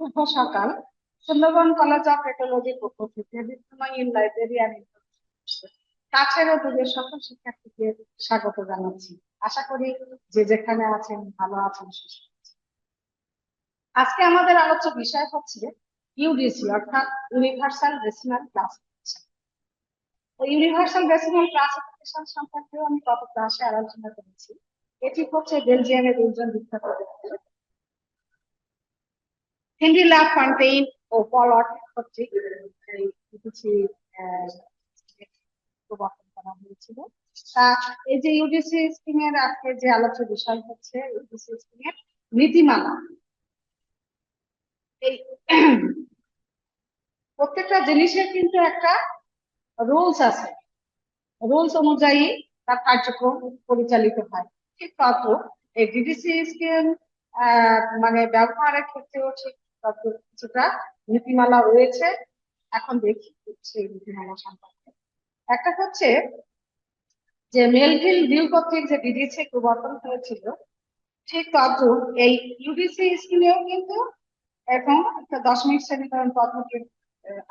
শুভ সকাল Sundarban college of টেকনোলজির পক্ষ থেকে ডিপ্লোমা ইন লাইব্রেরি অ্যান্ড কাছের দূরের সকল শিক্ষার্থীকে স্বাগত জানাচ্ছি। আশা করি যে যেখানে আছেন, ভালো আছেন আজকে আমাদের আলোচ্য বিষয় হচ্ছে ইউডিসি অর্থাৎ universal decimal classification universal decimal classification সম্পর্কেও আমি গত ক্লাসে আলোচনা করেছি। এটি হচ্ছে বেলজিয়ামের দুজন বিখ্যাত ব্যক্তি হেনরি লা ফন্টেইন ও পল অর্টেন কর্তৃক কিছু প্রবর্তন করা হয়েছিল। এই যে ইউডিসি স্কিমের আজকে যে আলোচ্য বিষয় হচ্ছে ইউডিসি স্কিমের নীতিমালা, এই প্রত্যেকটা জিনিসের কিন্তু একটা রুলস আছে। রুলস অনুযায়ী তার কার্যক্রম পরিচালিত হয়। ঠিক তত এই ডিডিসি স্কিম মানে ব্যবহারের ক্ষেত্রেও ঠিক কিছুটা নীতিমালা রয়েছে। এখন দেখি সেই নীতিমালা সম্পর্কে। একটা হচ্ছে যে মেলভিল ভিউ কর্তৃক যে ডিডিসি প্রবর্তন হয়েছিল, ঠিক তত এই ইউডিসি স্কিমেও কিন্তু এখন একটা দশমিক শ্রেণীকরণ পদ্ধতি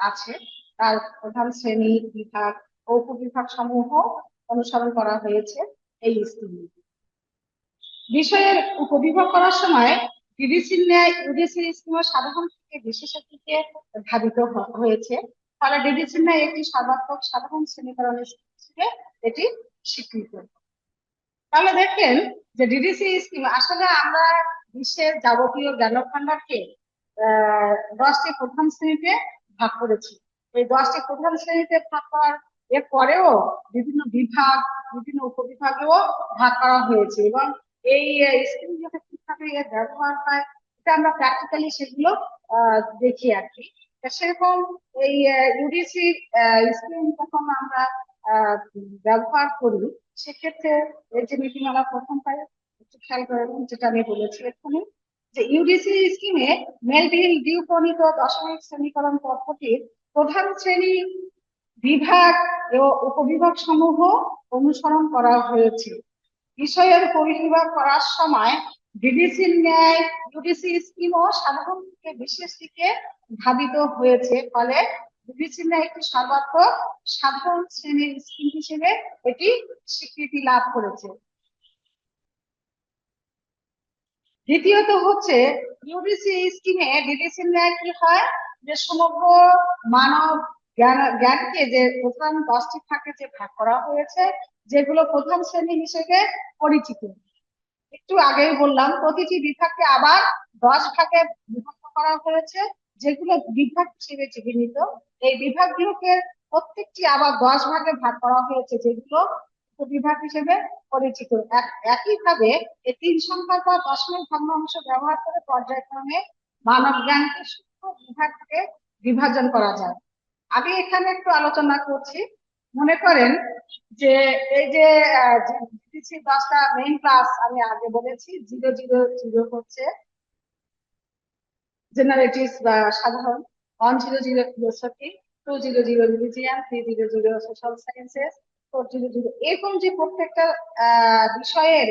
আছে। তার প্রধান শ্রেণি বিভাগ ও উপবিভাগ সমূহ অনুসরণ করা হয়েছে এই স্কিমে বিষয়ের উপবিভাগ করার সময় ডিডিসির ন্যায় ইউডিসির স্কিমও সাধারণ থেকে বিশেষের দিকে ধাবিত হয়েছে। ফলে ডিডিসির ন্যায় একটি সর্বাত্মক সাধারণ শ্রেণীকরণ স্কিম হিসেবে এটি স্বীকৃত। তাহলে দেখেন যে ডিডিসি স্কিম, আসলে আমরা বিশ্বের যাবতীয় জ্ঞান ভান্ডারকে দশটি প্রধান শ্রেণীতে ভাগ করেছি। এই দশটি প্রধান শ্রেণীতে ভাগ করার এর পরেও বিভিন্ন বিভাগ, বিভিন্ন উপবিভাগেও ভাগ করা হয়েছে এবং এই স্কিম এর ব্যবহার হয়, এটা আমরা প্র্যাকটিক্যালি সেগুলো দেখি আর কি। সেরকম এই ইউডিসি স্কিম যখন আমরা ব্যবহার করি, সেক্ষেত্রে যে নীতিমালা প্রথম পাই, একটু খেয়াল যেটা আমি বলেছি যে ইউডিসি স্কিমে মেলভিল দশমিক শ্রেণীকরণ পদ্ধতির প্রধান শ্রেণি বিভাগ ও উপবিভাগ সমূহ অনুসরণ করা হয়েছে। বিষয়ের পরিবিভাগ করার সময় ডিডিসির ন্যায় ইউডিসি স্কিমও সাধারণ থেকে বিশেষ দিকে ধাবিত হয়েছে, ফলে ডিডিসির ন্যায় একটি সর্বাত্মক সাধারণ শ্রেণির স্কিম হিসেবে এটি স্বীকৃতি লাভ করেছে। দ্বিতীয়ত হচ্ছে ইউডিসি স্কিমে ডিডিসি ন্যায় কি হয়? যে সমগ্র মানব জ্ঞান, জ্ঞানকে যে প্রধান দশটি থাকে যে ভাগ করা হয়েছে, যেগুলো প্রধান শ্রেণি হিসেবে পরিচিত। একটু আগেই বললাম, প্রতিটি বিভাগকে আবার দশ ভাগে বিভক্ত করা হয়েছে, যেগুলো বিভাগ হিসেবে চিহ্নিত। এই বিভাগগুলোকে প্রত্যেকটি আবার দশ ভাগে ভাগ করা হয়েছে, যেগুলো উপবিভাগ হিসেবে পরিচিত। এক- একইভাবে এই তিন সংখ্যার পর দশমিক ভগ্নাংশ ব্যবহার করে পর্যায়ক্রমে মানব জ্ঞানকে সূক্ষ্ম বিভাগে বিভাজন করা যায়। আমি এখানে একটু আলোচনা করছি। মনে করেন যে এই যে দশটা মেইন ক্লাস আমি আগে বলেছি জিরো জিরো জিরো হচ্ছে জেনারেটিভস বা সাধারণ one zero zero philosophy two zero zero religion three zero zero social sciences four zero zero এরকম যে প্রত্যেকটা বিষয়ের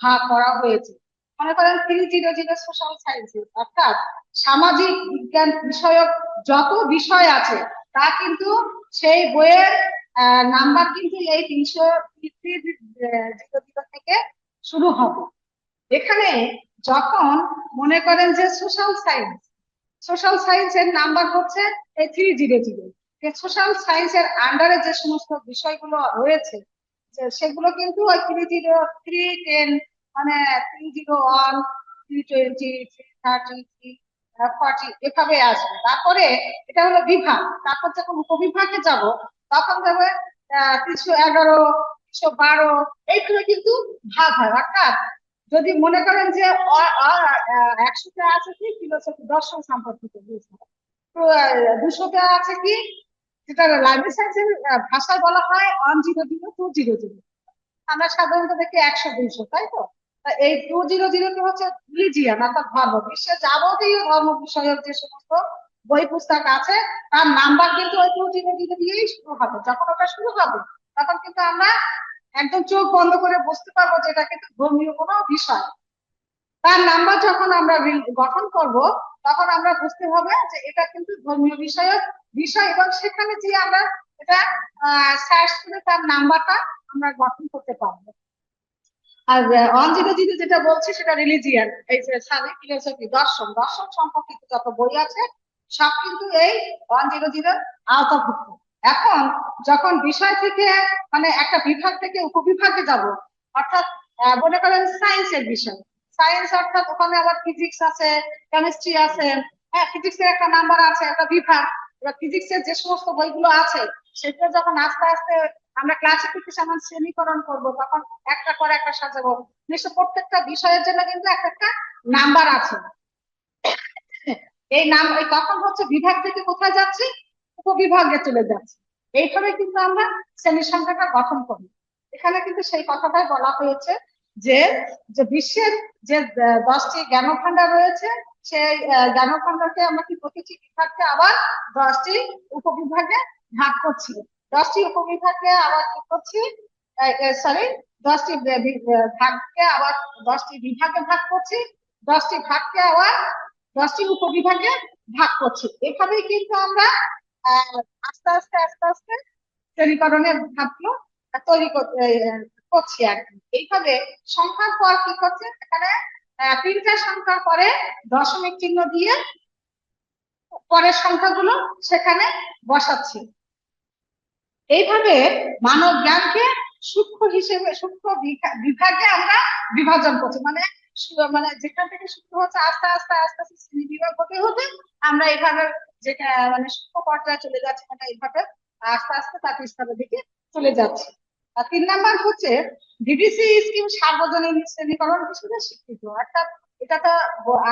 ভাগ করা হয়েছে। মনে করেন three zero zero social sciences অর্থাৎ সামাজিক বিজ্ঞান বিষয়ক যত বিষয় আছে, তা কিন্তু সেই বইয়ের নাম্বার কিন্তু এই তিনশো জিরো থেকে শুরু হবে। এখানে যখন মনে করেন যে সোশ্যাল সায়েন্স সোশ্যাল সায়েন্সের নাম্বার হচ্ছে এই থ্রি জিরো জিরো সোশ্যাল সায়েন্সের আন্ডারে যে সমস্ত বিষয়গুলো রয়েছে সেগুলো কিন্তু ওই থ্রি জিরো থ্রি টেন মানে three zero one three twenty three thirty three forty এভাবে আসবে। তারপরে এটা হলো বিভাগ। তারপর যখন উপবিভাগে যাব তখন যাবে তিনশো এগারো তিনশো বারো, এইগুলো কিন্তু ভাগ হয়। অর্থাৎ যদি মনে করেন যে একশোতে আছে কি ফিলোসফি দর্শন সম্পর্কিত দুশোতে আছে কি, যেটা লাইব্রেরি সায়েন্সের ভাষায় বলা হয় one zero zero two zero zero আমরা সাধারণত দেখি একশো, দুইশো, তাই তো? এই টু জিরো জিরো কে হচ্ছে রিলিজিয়ান অর্থাৎ ধর্ম। বিশ্বের যাবতীয় ধর্ম বিষয়ক যে সমস্ত বই পুস্তক আছে, তার নাম্বার কিন্তু ওই টু জিরো জিরো দিয়েই শুরু হবে। যখন ওটা শুরু হবে, তখন কিন্তু আমরা একদম চোখ বন্ধ করে বুঝতে পারব যে এটা কিন্তু ধর্মীয় কোনো বিষয়। তার নাম্বার যখন আমরা গঠন করব, তখন আমরা বুঝতে হবে যে এটা কিন্তু ধর্মীয় বিষয়ক বিষয় এবং সেখানে যে আমরা এটা সার্চ করে তার নাম্বারটা আমরা গঠন করতে পারব। আর জিরো জিরো যেটা বলছে সেটা রিলিজিয়ান এই যে সাবে ফিলোসফি দর্শন। দর্শন সম্পর্কিত যত বই আছে সব কিন্তু এই ওয়ান জিরো জিরো আওতাভুক্ত। এখন যখন বিষয় থেকে মানে একটা বিভাগ থেকে উপবিভাগে যাব, অর্থাৎ মনে করেন সায়েন্সের বিষয়। সায়েন্স অর্থাৎ ওখানে আবার ফিজিক্স আছে কেমিস্ট্রি আছে হ্যাঁ ফিজিক্স এর একটা নাম্বার আছে, একটা বিভাগ। এবার ফিজিক্স এর যে সমস্ত বইগুলো আছে, সেগুলো যখন আস্তে আস্তে আমরা ক্লাসিফিকেশন শ্রেণীকরণ করব, তখন একটা করে একটা সাজাবো। নিশ্চয় প্রত্যেকটা বিষয়ের জন্য কিন্তু একটা একটা নাম্বার আছে। এই নাম তখন হচ্ছে বিভাগ থেকে কোথায় যাচ্ছে? উপবিভাগে চলে যাচ্ছে। এইভাবে কিন্তু আমরা শ্রেণি সংখ্যাটা গঠন করি। এখানে কিন্তু সেই কথাটাই বলা হয়েছে যে যে বিশ্বের যে দশটি জ্ঞানভাণ্ডার রয়েছে সেই আহ, জ্ঞানভাণ্ডারকে আমরা কি প্রতিটি বিভাগকে আবার দশটি উপবিভাগে ভাগ করছি। দশটি উপবিভাগে আবার কি করছি? সরি দশটি ভাগকে আবার দশটি বিভাগে ভাগ করছি। দশটি ভাগকে আবার দশটি উপবিভাগে ভাগ করছি। এভাবেই কিন্তু আমরা আস্তে আস্তে আস্তে আস্তে শ্রেণীকরণের ধাপগুলো তৈরি করছি আর কি। এইভাবে সংখ্যার পর কি করছে? এখানে তিনটা সংখ্যার পরে দশমিক চিহ্ন দিয়ে পরের সংখ্যাগুলো সেখানে বসাচ্ছি। এইভাবে মানব জ্ঞানকে সূক্ষ্ম হিসেবে, সূক্ষ্ম বিভা- বিভাগে আমরা বিভাজন করছি। মানে মানে যেখান থেকে শুরু হচ্ছে আস্তে আস্তে আস্তে আস্তে শ্রেণি বিভাগ হতে হতে আমরা এইভাবে যেটা মানে সূক্ষ্ম পর্যায়ে চলে যাচ্ছে মানে এভাবে আস্তে আস্তে তার স্তরের দিকে চলে যাচ্ছে। আর তিন নাম্বার হচ্ছে ডিডিসি স্কিম সার্বজনীন শ্রেণীকরণ হিসেবে স্বীকৃত। অর্থাৎ এটা তো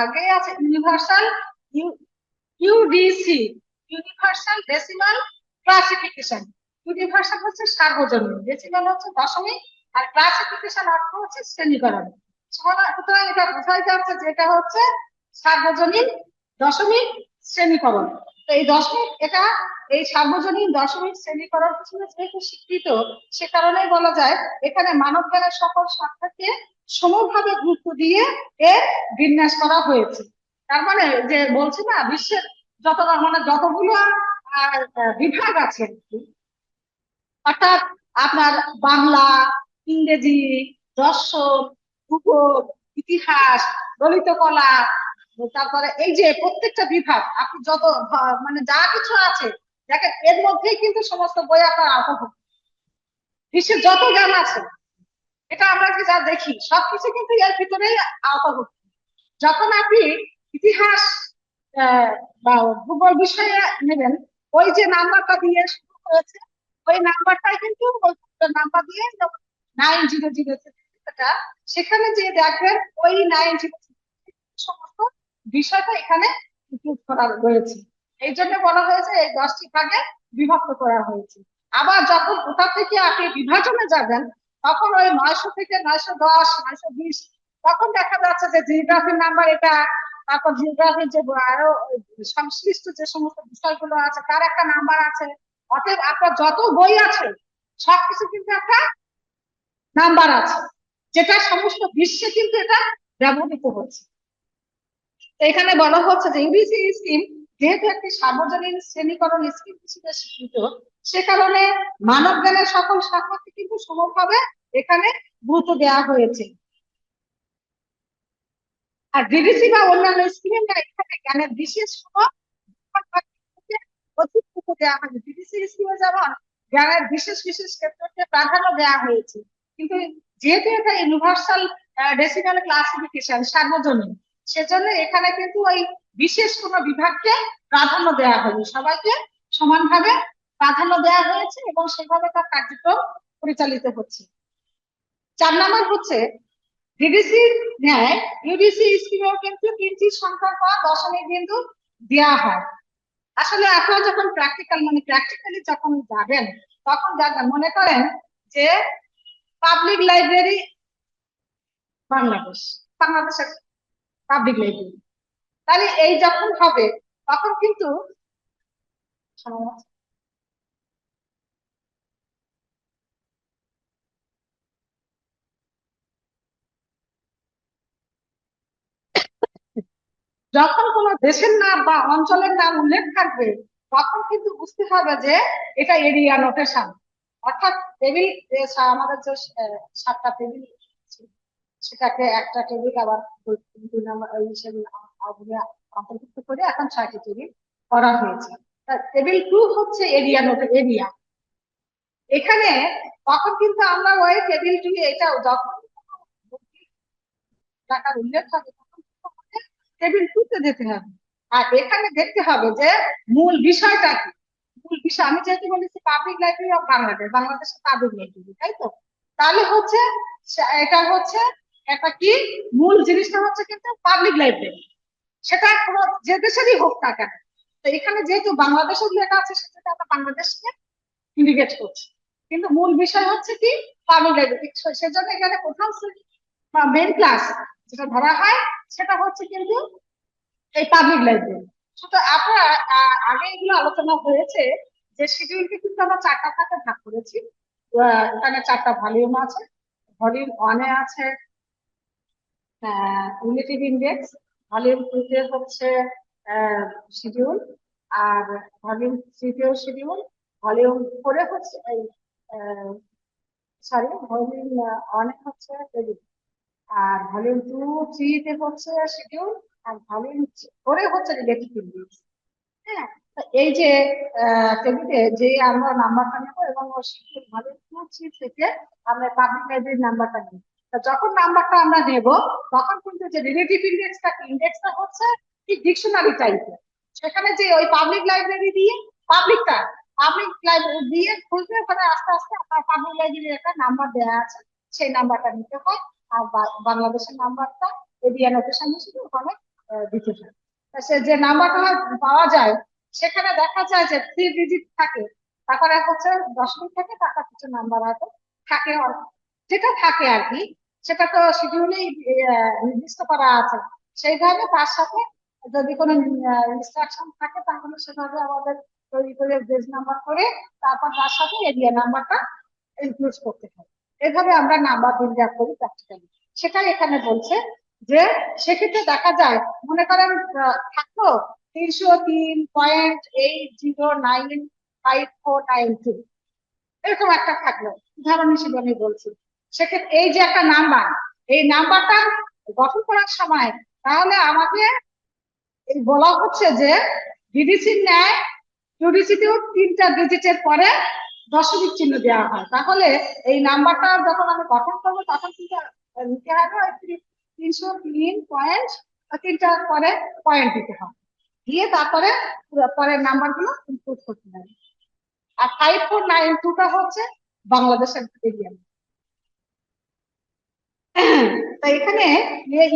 আগে আছে universal UDC universal decimal classification. Universal হচ্ছে সার্বজনীন, ডেসিমাল হচ্ছে দশমিক আর ক্লাসিফিকেশন অর্থ হচ্ছে শ্রেণীকরণ। সুতরাং এটা বোঝাই যাচ্ছে যে এটা হচ্ছে সার্বজনীন দশমিক শ্রেণীকরণ। তো এই দশমিক, এটা এই সার্বজনীন দশমিক শ্রেণীকরণ হিসেবে যেহেতু স্বীকৃত, সে কারণেই বলা যায় এখানে মানব জ্ঞানের সকল শাখাকে সমভাবে গুরুত্ব দিয়ে এর বিন্যাস করা হয়েছে। তার মানে যে বলছি না, বিশ্বের যত মানে যতগুলো বিভাগ আছে অর্থাৎ আপনার বাংলা, ইংরেজি দর্শন ভূগোল, ইতিহাস ললিত কলা, তারপরে এই যে প্রত্যেকটা বিভাগ, আপনি যত মানে যা কিছু আছে, দেখেন, এর মধ্যেই কিন্তু সমস্ত বই আপনার আওতাভুক্ত বিশ্বের যত জ্ঞান আছে, এটা আমরা যা দেখি, সবকিছু কিন্তু এর ভিতরেই আওতাভুক্ত যখন আপনি ইতিহাস বা ভূগোল বিষয়ে নেবেন, ওই যে নাম্বারটা দিয়ে শুরু হয়েছে, ওই নাম্বারটাই কিন্তু নাম্বার দিয়ে নাইন জিরো জিরো যেটা সেখানে যে দেখবেন ওই নাইন জিরো সমস্ত বিষয়টা এখানে করা রয়েছে। এই জন্য বলা হয়েছে এই দশটি ভাগে বিভক্ত করা হয়েছে। আবার যখন ওটা থেকে আপনি বিভাজনে যাবেন, তখন ওই নয়শো থেকে নয়শো দশ, নয়শো বিশ, তখন দেখা যাচ্ছে যে জিওগ্রাফির নাম্বার এটা, তারপর জিওগ্রাফির যে আরও সংশ্লিষ্ট যে সমস্ত বিষয়গুলো আছে, তার একটা নাম্বার আছে। অতএব আপনার যত বই আছে, সবকিছু কিন্তু একটা নাম্বার আছে। যেটা সমস্ত বিশ্বে কিন্তু এটা ব্যবহৃত হচ্ছে। এখানে বলা হচ্ছে যে ইউডিসি স্কিম যেহেতু একটি সার্বজনীন শ্রেণীকরণ স্কিম হিসেবে স্বীকৃত, সে কারণে মানব জ্ঞানের সকল শাখাকে কিন্তু সমভাবে এখানে গুরুত্ব দেওয়া হয়েছে। আর ডিডিসি বা অন্যান্য স্কিমে না এখানে জ্ঞানের বিশেষ অধিক দেওয়া হয়নি। ডিডিসি স্কিমে যেমন জ্ঞানের বিশেষ বিশেষ ক্ষেত্রকে প্রাধান্য দেওয়া হয়েছে, কিন্তু যেহেতু এটা ইউনিভার্সাল ডেসিমাল ক্লাসিফিকেশন সার্বজনীন, সেজন্য এখানে কিন্তু ওই বিশেষ কোনো বিভাগকে প্রাধান্য দেওয়া হয়নি। সবাইকে সমানভাবে প্রাধান্য দেওয়া হয়েছে এবং সেভাবে তার কার্যক্রম পরিচালিত হচ্ছে। চার নাম্বার হচ্ছে ডিডিসি ন্যায় ইউডিসি স্কিমেও কিন্তু তিনটি সংখ্যার পর দশমিক বিন্দু দেওয়া হয়। আসলে আপনারা যখন প্র্যাকটিক্যাল মানে প্র্যাকটিক্যালি যখন যাবেন, তখন দেখবেন মনে করেন যে পাবলিক লাইব্রেরি বাংলাদেশ বাংলাদেশের পাবলিক লাইব্রেরি তাহলে এই যখন হবে, তখন কিন্তু যখন কোনো দেশের নাম বা অঞ্চলের নাম উল্লেখ থাকবে, তখন কিন্তু বুঝতে হবে যে এটা এরিয়া নোটেশন অর্থাৎ টেবিল আমাদের যে সাতটা টেবিল সেটাকে একটা টেবিল আবার দুই নম্বর হিসেবে অন্তর্ভুক্ত করে এখন ছয়টি টেবিল করা হয়েছে। টেবিল টু হচ্ছে এরিয়া নোট এরিয়া এখানে তখন কিন্তু আমরা ওই টেবিল টু এটা যখন টাকার উল্লেখ হবে, তখন টেবিল টু তে যেতে হবে। আর এখানে দেখতে হবে যে মূল বিষয়টা কি। বিষয়। আমি যেহেতু বলেছি পাবলিক লাইব্রেরি অফ বাংলাদেশ বাংলাদেশের পাবলিক লাইব্রেরি তাই তো? তাহলে হচ্ছে এটা হচ্ছে একটা কি? মূল জিনিসটা হচ্ছে কিন্তু পাবলিক লাইব্রেরি সেটা যে দেশেরই হোক না কেন। তো এখানে যেহেতু বাংলাদেশের লেখা আছে সেটা আমরা বাংলাদেশকে ইন্ডিকেট করছি। কিন্তু মূল বিষয় হচ্ছে কি? পাবলিক লাইব্রেরি সেজন্য এখানে বা মেন ক্লাস যেটা ধরা হয়, সেটা হচ্ছে কিন্তু এই পাবলিক লাইব্রেরি শুধু আমরা আগে এগুলো আলোচনা হয়েছে যে শিডিউলকে কিন্তু আমরা চারটা ভাগে ভাগ করেছি। এখানে চারটা ভলিউম আছে ভলিউম ওয়ানে আছে রিলেটিভ ইন্ডেক্স ভলিউম টু তে হচ্ছে শিডিউল আর ভলিউম থ্রিতেও শিডিউল ভলিউম ফোরে হচ্ছে, এই সরি ভলিউম ওয়ানে হচ্ছে আর ভলিউম টু থ্রি তে হচ্ছে শিডিউল আর ভলিউম ফোরে হচ্ছে রিলেটিভ ইন্ডেক্স হ্যাঁ এই যে টেবিলে যে আমরা নাম্বারটা নেব এবং ও শিডিউল ভলিউম টু থ্রি থেকে আমরা পাবলিক লাইব্রেরির নাম্বারটা নেব। যখন নাম্বারটা আমরা নেব, তখন কিন্তু যে রিলেটিভ ইন্ডেক্সটা ইন্ডেক্সটা হচ্ছে ঠিক ডিকশনারি টাইপের সেখানে যে ওই পাবলিক লাইব্রেরি দিয়ে পাবলিকটা পাবলিক লাইব্রেরি দিয়ে খুলতে ওখানে আস্তে আস্তে আপনার পাবলিক লাইব্রেরির একটা নাম্বার দেওয়া আছে। সেই নাম্বারটা নিতে হয়। আর বাংলাদেশের নাম্বারটা এরিয়া নোটেশন হিসেবে ওখানে হয় সে যে নাম্বারটা পাওয়া যায়, সেখানে দেখা যায় যে থ্রি ডিজিট থাকে। তারপরে হচ্ছে দশমিক থাকে, তারপর কিছু নাম্বার হয়তো থাকে যেটা থাকে আর কি, সেটা তো শিডিউলেই নির্দিষ্ট করা আছে। সেইভাবে তার সাথে যদি কোনো ইনস্ট্রাকশন থাকে, তাহলে সেভাবে আমাদের তৈরি করে পেজ নাম্বার করে তারপর তার সাথে এরিয়া নাম্বারটা ইনক্লুড করতে হয়। এভাবে আমরা নাম্বার বিল্ড আপ করি প্র্যাকটিক্যালি সেটাই এখানে বলছে। যে সেক্ষেত্রে দেখা যায়, মনে করেন থাকল তিনশো তিন point eight zero nine five four nine two এরকম একটা থাকল। উদাহরণ হিসেবে আমি বলছি। সেক্ষেত্রে এই যে একটা নাম্বার এই নাম্বারটা গঠন করার সময় তাহলে আমাকে বলা হচ্ছে যে ডিডিসির ন্যায় ইউডিসিতেও তিনটা ডিজিটের পরে দশমিক চিহ্ন দেওয়া হয়। তাহলে এই নাম্বারটা যখন আমি গঠন করব, তখন কিন্তু নিতে হবে তিনশো তিন পয়েন্ট তিনটা পরে পয়েন্ট দিতে হবে দিয়ে তারপরে, পুরো পরের নাম্বারগুলো ইনপুট করতে হবে। আর ফাইভ ফোর নাইন টুটা হচ্ছে বাংলাদেশের এরিয়া তো এখানে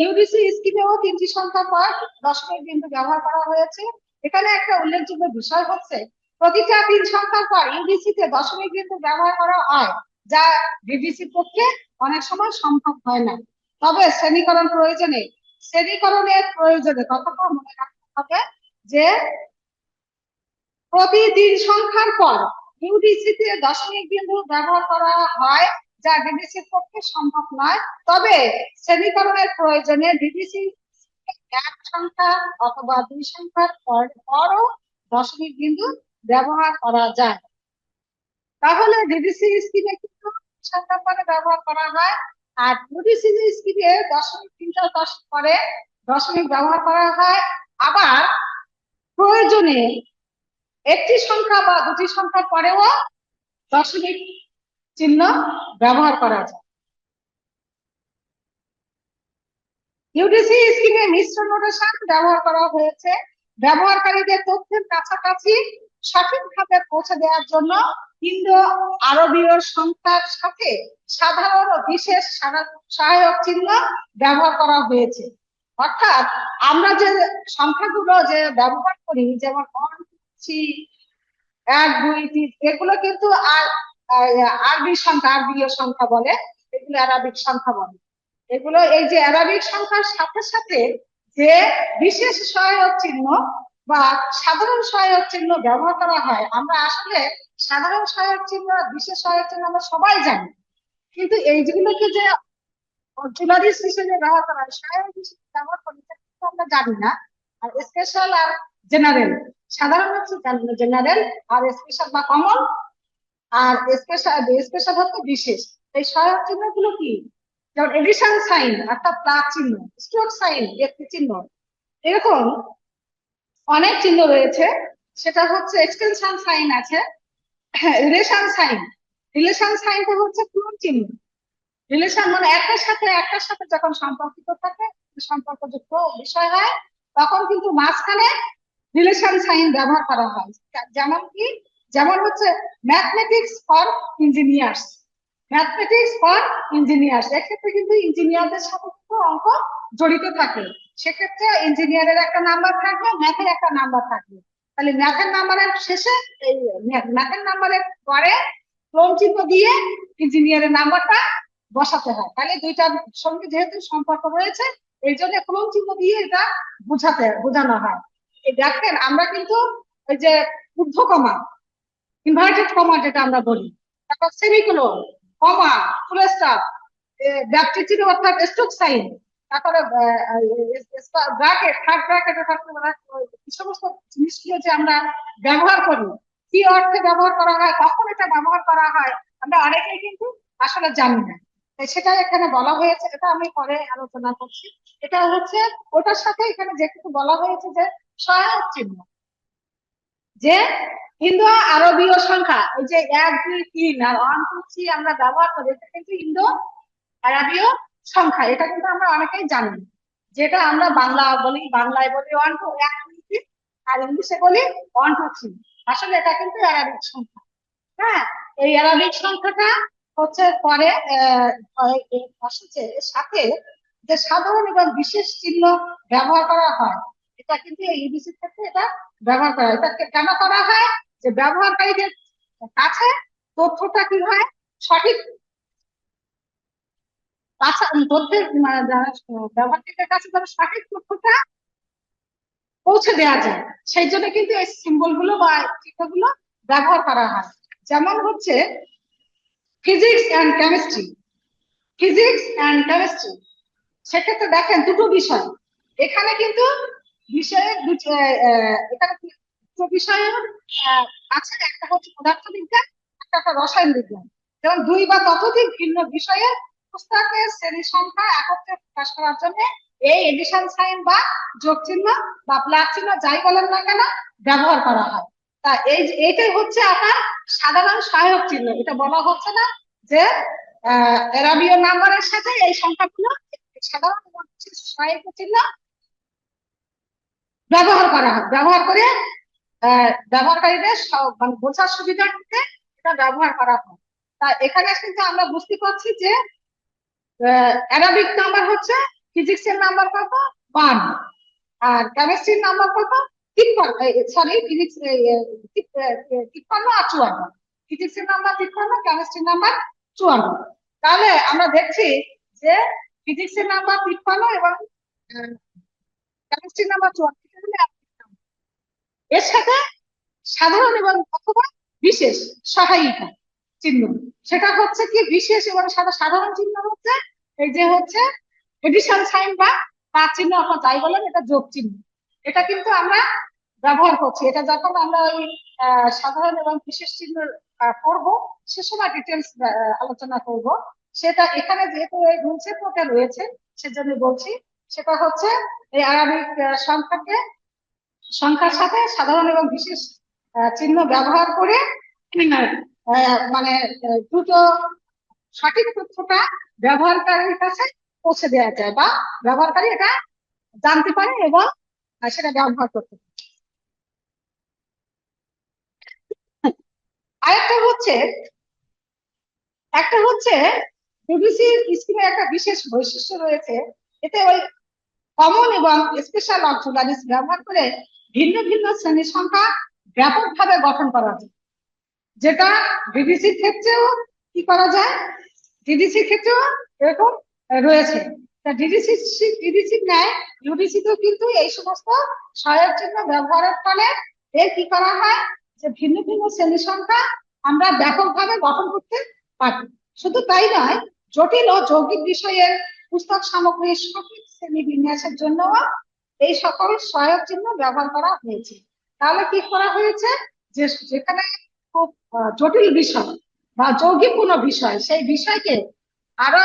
ইউডিসি স্কিমেও তিনটি সংখ্যা পর দশমিক বিন্দু ব্যবহার করা হয়েছে। এখানে একটা উল্লেখযোগ্য বিষয় হচ্ছে, প্রতিটা তিন সংখ্যার পর ইউডিসি তে দশমিক বিন্দু ব্যবহার করা হয়, যা ডিডিসি পক্ষে অনেক সময় সম্ভব হয় না। তবে শ্রেণীকরণ প্রয়োজনে, শ্রেণীকরণের প্রয়োজনে কথাটা মনে রাখতে হবে যে প্রতি তিন সংখ্যার পর ইউডিসি তে দশমিক বিন্দু ব্যবহার করা হয়, যা ডিডিসির পক্ষে সম্ভব নয়। তবে শ্রেণীকরণের প্রয়োজনে ডিডিসি এক সংখ্যা অথবা দুই সংখ্যার পর পরও দশমিক বিন্দু ব্যবহার করা যায়। তাহলে ডিডিসি স্কিমে কিন্তু সংখ্যা পরে ব্যবহার করা হয়। আর ইউডিসি স্কিমে দশমিক তিনটা দশ পরে দশমিক ব্যবহার করা হয়। আবার প্রয়োজনে একটি সংখ্যা বা দুটি সংখ্যার পরেও দশমিক চিহ্ন ব্যবহার করা যায়। ইউডিসি স্কিমে মিশ্র নোটেশন ব্যবহার করা হয়েছে। ব্যবহারকারীদের তথ্যের কাছাকাছি সঠিকভাবে পৌঁছে দেওয়ার জন্য ইন্দো আরবীয় সংখ্যার সাথে সাধারণ ও বিশেষ সহায়ক চিহ্ন ব্যবহার করা হয়েছে। অর্থাৎ আমরা যে সংখ্যাগুলো যে ব্যবহার করি, যেমন এক, দুই, তিন, এগুলো কিন্তু আর আরবি সংখ্যা, আরবীয় সংখ্যা বলে, এগুলো আরবিক সংখ্যা বলে। এগুলো এই যে আরবিক সংখ্যার সাথে সাথে যে বিশেষ সহায়ক চিহ্ন বা সাধারণ সহায়ক চিহ্ন ব্যবহার করা হয়, আমরা আসলে সাধারণ সহায়ক চিহ্ন বিশেষ সহায়ক চিহ্ন আমরা সবাই জানি। কিন্তু এই যেগুলোকে যে অক্সিলারিস হিসেবে ব্যবহার করা হয়, সহায়ক হিসেবে ব্যবহার করি আমরা জানি না। আর স্পেশাল আর জেনারেল সাধারণ হচ্ছে জেনারেল আর স্পেশাল বা কমন আর স্পেশাল স্পেশাল হচ্ছে বিশেষ। এই সহায়ক চিহ্নগুলো কি? যেমন এডিশন সাইন অর্থাৎ প্লাস চিহ্ন স্ট্রোক সাইন ব্যক্তি চিহ্ন। এরকম অনেক চিহ্ন রয়েছে। সেটা হচ্ছে এক্সটেনশন সাইন আছে। রিলেশন সাইন রিলেশন সাইনটা হচ্ছে পূরণ চিহ্ন। রিলেশন মানে একটার সাথে একটার সাথে যখন সম্পর্কিত থাকে সম্পর্কযুক্ত বিষয় হয়, তখন কিন্তু মাঝখানে রিলেশন সাইন ব্যবহার করা হয়। যেমন কি, যেমন হচ্ছে mathematics for engineers mathematics for engineers এক্ষেত্রে কিন্তু ইঞ্জিনিয়ারদের সাথে কিন্তু অঙ্ক জড়িত থাকে। সেক্ষেত্রে ইঞ্জিনিয়ারের একটা নাম্বার থাকবে ম্যাথের একটা নাম্বার থাকবে। তাহলে ম্যাথের নাম্বারের শেষে, এই ম্যাথের নাম্বারের পরে ক্রম চিহ্ন দিয়ে ইঞ্জিনিয়ারের নাম্বারটা বসাতে হয়। তাহলে দুইটার সঙ্গে যেহেতু সম্পর্ক রয়েছে, এই জন্য ক্রম চিহ্ন দিয়ে এটা বোঝাতে, বোঝানো হয়। এই দেখেন, আমরা কিন্তু ওই যে ঊর্ধ্বকমা ইনভার্টেড কমা যেটা আমরা বলি, তারপর সেমিকোলন কমা ফুল স্টপ ব্যাপ্টি চিহ্ন অর্থাৎ স্ট্রোক সাইন তারপরে ব্র্যাকেট থার্ড ব্র্যাকেট এই সমস্ত জিনিসগুলো যে আমরা ব্যবহার করি, কি অর্থে ব্যবহার করা হয়, কখন এটা ব্যবহার করা হয়, আমরা অনেকেই কিন্তু আসলে জানি না। সেটা এখানে বলা হয়েছে, এটা আমি পরে আলোচনা করছি। এটা হচ্ছে, ওটার সাথে এখানে যেটুকু বলা হয়েছে যে সহায়ক চিহ্ন। যে ইন্দো আরবীয় সংখ্যা, এই যে এক, দুই, তিন আর ওয়ান টু থ্রি আমরা ব্যবহার করি, এটা কিন্তু ইন্দো আরবীয় সংখ্যা, এটা কিন্তু আমরা অনেকেই জানি। যেটা আমরা বাংলা বলি, বাংলায় বলি ওয়ান টু এক, দুই আর ইংলিশে বলি ওয়ান টু থ্রি আসলে এটা কিন্তু অ্যারাবিক সংখ্যা। হ্যাঁ এই অ্যারাবিক সংখ্যাটা হচ্ছে পরে আসছে সাথে যে সাধারণ এবং বিশেষ চিহ্ন ব্যবহার করা হয়। এটা কিন্তু এই ইবিসির ক্ষেত্রে এটা ব্যবহার করা হয়। এটা কেন করা হয়? যে ব্যবহারকারীদের কাছে তথ্যটা কি হয়? সঠিক তথ্যের মানে ব্যবহারকারীদের কাছে যেন সঠিক তথ্যটা পৌঁছে দেওয়া যায়। সেই জন্য কিন্তু এই সিম্বলগুলো বা চিত্রগুলো ব্যবহার করা হয়। যেমন হচ্ছে physics and chemistry physics and chemistry সেক্ষেত্রে দেখেন দুটো বিষয়। এখানে কিন্তু বিষয়ে এখানে দুটো বিষয় আছে। একটা হচ্ছে পদার্থ বিজ্ঞান একটা একটা রসায়ন বিজ্ঞান। যেমন দুই বা ততোধিক ভিন্ন বিষয়ে পুস্তকের শ্রেণি সংখ্যা একত্রে প্রকাশ করার জন্য এই এডিশন সাইন বা যোগ চিহ্ন বা প্লাস চিহ্ন যাই বলেন না কেন ব্যবহার করা হয়। তা এই এইটাই হচ্ছে আপনার সাধারণ সহায়ক চিহ্ন। এটা বলা হচ্ছে না যে এরাবীয় নাম্বারের সাথে এই সংখ্যাগুলো সাধারণ সহায়ক চিহ্ন ব্যবহার করা হয়। ব্যবহার করে ব্যবহারকারীদের মানে বোঝার সুবিধার্থে এটা ব্যবহার করা হয়। তা এখানে কিন্তু আমরা বুঝতে পারছি যে অ্যারাবিক নাম্বার হচ্ছে ফিজিক্সের নাম্বার কত? ওয়ান আর কেমিস্ট্রির নাম্বার কত? তিপ্পান্ন সরি ফিজিক্স তিপ্পান্ন আর চুয়ান্ন। ফিজিক্সের নাম্বার তিপ্পান্ন কেমিস্ট্রির নাম্বার চুয়ান্ন। তাহলে আমরা দেখছি যে ফিজিক্সের নাম্বার তিপ্পান্ন এবং কেমিস্ট্রির নাম্বার চুয়ান্ন। এর সাথে সাধারণ এবং অথবা বিশেষ সহায়িকা চিহ্ন। সেটা হচ্ছে কি বিশেষ এবং সাধারণ চিহ্ন হচ্ছে এই যে হচ্ছে এডিশন সাইন বা তার চিহ্ন আপনার যাই বলেন, এটা যোগ চিহ্ন। এটা কিন্তু আমরা ব্যবহার করছি। এটা যখন আমরা ওই সাধারণ এবং বিশেষ চিহ্ন করব, সে সময় ডিটেলস আলোচনা করব। সেটা এখানে যেহেতু এই মধ্যে রয়েছে, সেজন্য বলছি, সেটা হচ্ছে এই আরবিক সংখ্যাকে, সংখ্যার সাথে সাধারণ এবং বিশেষ চিহ্ন ব্যবহার করে মানে দ্রুত সঠিক তথ্যটা ব্যবহারকারীর কাছে পৌঁছে দেওয়া যায় বা ব্যবহারকারী এটা জানতে পারে এবং সেটা ব্যবহার করতে আরেকটা হচ্ছে, একটা হচ্ছে বিবিসি স্কিমের একটা বিশেষ বৈশিষ্ট্য রয়েছে। এতে ওই কমন এবং স্পেশাল অক্সিলারিস ব্যবহার করে ভিন্ন ভিন্ন শ্রেণির সংখ্যা ব্যাপকভাবে গঠন করা যায়। যেটা বিবিসির ক্ষেত্রেও কি করা যায়? ডিডিসির ক্ষেত্রেও এরকম রয়েছে। তা ডিডিসি ডিডিসির ন্যায় ইউডিসিতেও কিন্তু এই সমস্ত সহায়ক চিহ্ন ব্যবহারের ফলে এর কি করা হয়? যে ভিন্ন ভিন্ন শ্রেণি সংখ্যা আমরা ব্যাপকভাবে গঠন করতে পারি। শুধু তাই নয়, জটিল ও যৌগিক বিষয়ের পুস্তক সামগ্রীর সঠিক শ্রেণি বিন্যাসের জন্য এই সকল সহায়ক চিহ্ন ব্যবহার করা হয়েছে। তাহলে কি করা হয়েছে? যে যেখানে খুব জটিল বিষয় বা যৌগিক কোনো বিষয়, সেই বিষয়কে আরও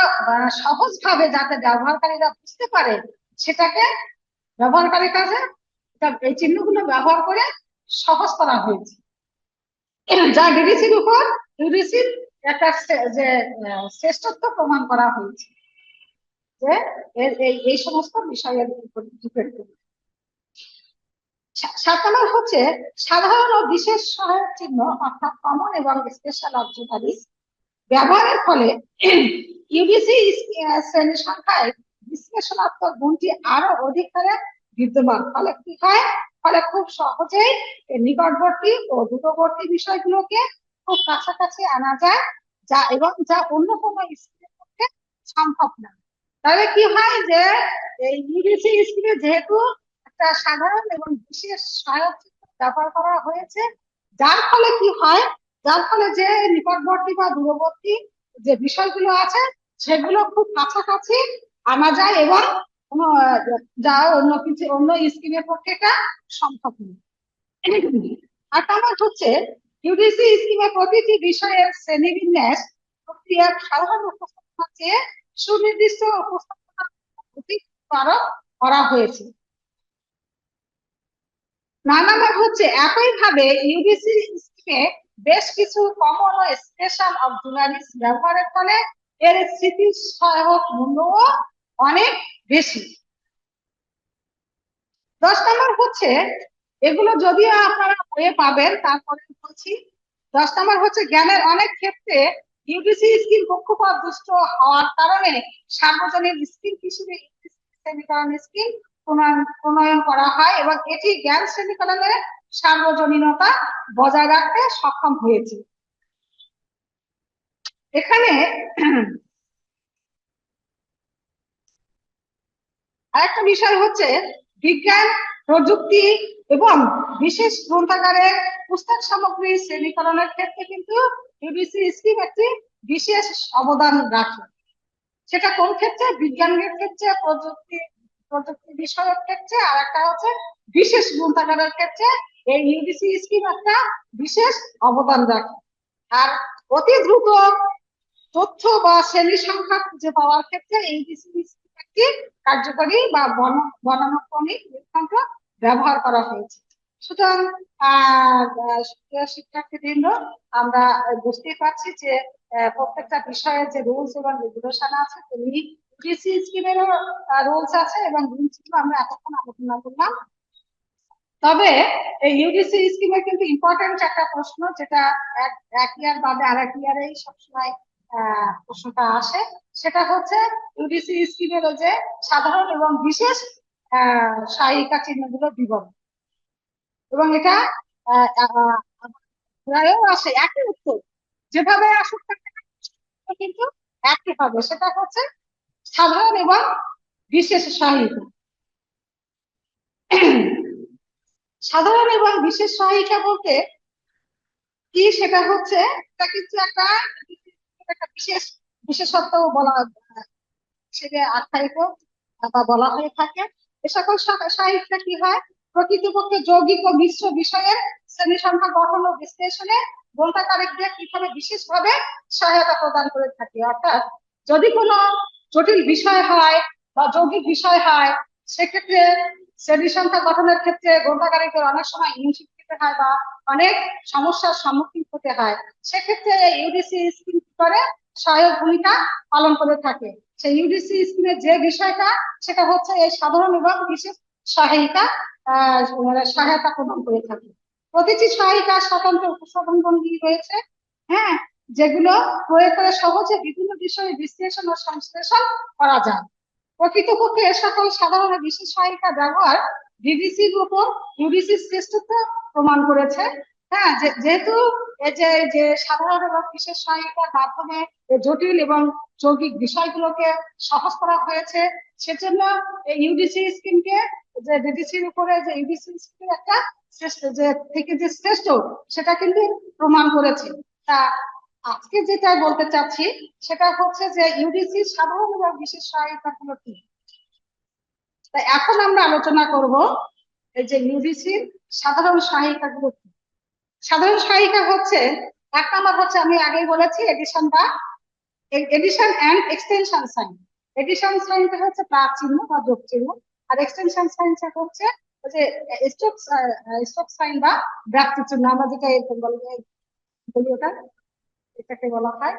সহজ ভাবে যাতে ব্যবহারকারীরা বুঝতে পারে সেটাকে ব্যবহারকারীর কাছে এই চিহ্নগুলো ব্যবহার করে সহজ করা হয়েছে। যা ডিডিসির উপর ইউডিসির একটা যে শ্রেষ্ঠত্ব প্রমাণ করা হয়েছে যে এই সমস্ত বিষয়ের উপর ডিপেন্ড করে সাত নম্বর হচ্ছে সাধারণ ও বিশেষ সহায়ক চিহ্ন, অর্থাৎ কমন এবং স্পেশাল অবজেক্টারিজ ব্যবহারের ফলে ইউডিসি শ্রেণি সংখ্যায় বিশ্লেষণাত্মক গুণটি আরও অধিক হারে বিদ্যমান। ফলে কি হয়? ফলে খুব সহজেই নিকটবর্তী ও দূরবর্তী বিষয়গুলোকে খুব কাছাকাছি আনা যায়, যা এবং যা অন্য কোনো স্কুলের পক্ষে সম্ভব না। তাহলে কি হয় যে এই ইউডিসি স্কুলে যেহেতু একটা সাধারণ এবং বিশেষ সহায়ক ব্যবহার করা হয়েছে, যার ফলে কি হয়? যার ফলে যে নিকটবর্তী বা দূরবর্তী যে বিষয়গুলো আছে, সেগুলো খুব কাছাকাছি আনা যায় এবং যা অন্য কিছু, অন্য স্কিমের পক্ষে এটা সম্ভব নয়। আর আমার হচ্ছে ইউডিসি স্কিমে প্রতিটি বিষয়ের শ্রেণীবিন্যাস প্রক্রিয়া সাধারণ উপস্থাপনা চেয়ে সুনির্দিষ্ট উপস্থাপনা করা হয়েছে। নানাভাগ হচ্ছে একইভাবে ইউডিসি স্কিমে বেশ কিছু কমন ও স্পেশাল অবজুলারিস ব্যবহারের ফলে এর স্মৃতি সহায়ক মূল্যও অনেক বেশি। দশ নম্বর হচ্ছে, এগুলো যদিও আপনারা বইয়ে পাবেন, তারপরে বলছি, দশ নম্বর হচ্ছে জ্ঞানের অনেক ক্ষেত্রে ইউডিসি স্কিম পক্ষপাত দুষ্ট হওয়ার কারণে সার্বজনীন স্কিম হিসেবে শ্রেণীকরণ স্কিম প্রণয়ন প্রণয়ন করা হয় এবং এটি জ্ঞান শ্রেণীকরণের সার্বজনীনতা বজায় রাখতে সক্ষম হয়েছে। এখানে আরেকটা বিষয় হচ্ছে বিজ্ঞান, প্রযুক্তি এবং বিশেষ গ্রন্থাগারের পুস্তক সামগ্রী শ্রেণীকরণের ক্ষেত্রে কিন্তু স্কিম একটি বিশেষ অবদান রাখে। সেটা কোন ক্ষেত্রে? বিজ্ঞানের ক্ষেত্রে, প্রযুক্তি প্রযুক্তি বিষয়ক ক্ষেত্রে, আর একটা হচ্ছে বিশেষ গ্রন্থাগারের ক্ষেত্রে, এই ইউডিসি স্কিম একটা বিশেষ অবদান রাখে। আর অতি দ্রুত তথ্য বা শ্রেণি সংখ্যা খুঁজে পাওয়ার ক্ষেত্রে ইউডিসি একটি কার্যকরী বা বনানুক্রমিক নির্ঘণ্ট ব্যবহার করা হয়েছে। সুতরাং শিক্ষার্থীবৃন্দ, আমরা বুঝতেই পারছি যে প্রত্যেকটা বিষয়ে যে রুলস এবং রেগুলেশন আছে তেমনি স্কিমেরও আছে এবং আমরা এতক্ষণ আলোচনা করলাম। তবে ইউডিসি স্কিমে কিন্তু একটা প্রশ্ন, যেটা এক ইয়ার এক সবসময় প্রশ্নটা আসে। সেটা হচ্ছে ইউডিসি স্কিমের যে সাধারণ এবং বিশেষ সহায়িকা চিহ্নগুলো বিবরণ। এবং এটা প্রায়ও আসে, একই উত্তর। যেভাবে আসুক কিন্তু একই হবে। সেটা হচ্ছে সাধারণ এবং বিশেষ সহায়িকা সাধারণ এবং বিশেষ সহায়িকা বলতে কি সেটা হচ্ছে, এটা কিন্তু একটা বিশেষ বিশেষত্ব বলা সেটা আখ্যায়িত বা বলা হয়ে থাকে। এ সকল সাহিত্যা কি হয়? প্রকৃতপক্ষে যৌগিক ও মিশ্র বিষয়ের শ্রেণি সংখ্যা গঠন ও বিশ্লেষণে গ্রন্থাকারিকদের কীভাবে বিশেষভাবে সহায়তা প্রদান করে থাকে। অর্থাৎ যদি কোনো জটিল বিষয় হয় বা যৌগিক বিষয় হয়, সেক্ষেত্রে শ্রেণি সংখ্যা গঠনের ক্ষেত্রে গ্রন্থাগারিকের অনেক সময় ইউনিট খেতে হয় বা অনেক সমস্যার সম্মুখীন হতে হয়। সেক্ষেত্রে ইউডিসি স্কিম করে? সহায়ক ভূমিকা পালন করে থাকে। সেই ইউডিসি স্কিমের যে বিষয়টা, সেটা হচ্ছে এই সাধারণ এবং বিশেষ সহায়িকা মানে সহায়তা প্রদান করে থাকে। প্রতিটি সহায়িকার স্বতন্ত্র উপসংগী রয়েছে। হ্যাঁ যেগুলো প্রয়োগ করে সহজে বিভিন্ন বিষয়ে বিশ্লেষণ ও সংশ্লেষণ করা যায়। প্রকৃতপক্ষে এ সকল সাধারণ বিশেষ সহায়িকা ব্যবহার বিবিসির উপর ইউডিসির শ্রেষ্ঠত্ব প্রমাণ করেছে। হ্যাঁ যেহেতু এই যে যে সাধারণ এবং বিশেষ সহায়িকার মাধ্যমে জটিল এবং যৌগিক বিষয়গুলোকে সহজ করা হয়েছে, সেজন্য ইউডিসি স্কিমকে যে ডিডিসির উপরে যে ইউডিসি স্কিমের একটা শ্রেষ্ঠ, যে, থেকে যে শ্রেষ্ঠ, সেটা কিন্তু প্রমাণ করেছে। তা আজকে যেটা বলতে চাচ্ছি, সেটা হচ্ছে যে ইউডিসি সাধারণ এবং বিশেষ সহায়তা গুলো কি? তা এখন আমরা আলোচনা করব এই যে ইউজিসির সাধারণ সহায়িকা গুলো কি? সাধারণ সহায়িকা হচ্ছে, এক নাম্বার হচ্ছে আমি আগেই বলেছি এডিশন বা addition and extension sign addition সাইনটা হচ্ছে প্রাক চিহ্ন বা যোগ চিহ্ন, আর এক্সটেনশন সাইনটা হচ্ছে যে স্টক স্টক সাইন বা ব্রাক্তি চিহ্ন। আমরা যেটা বলি ওটা এটাকে বলা হয়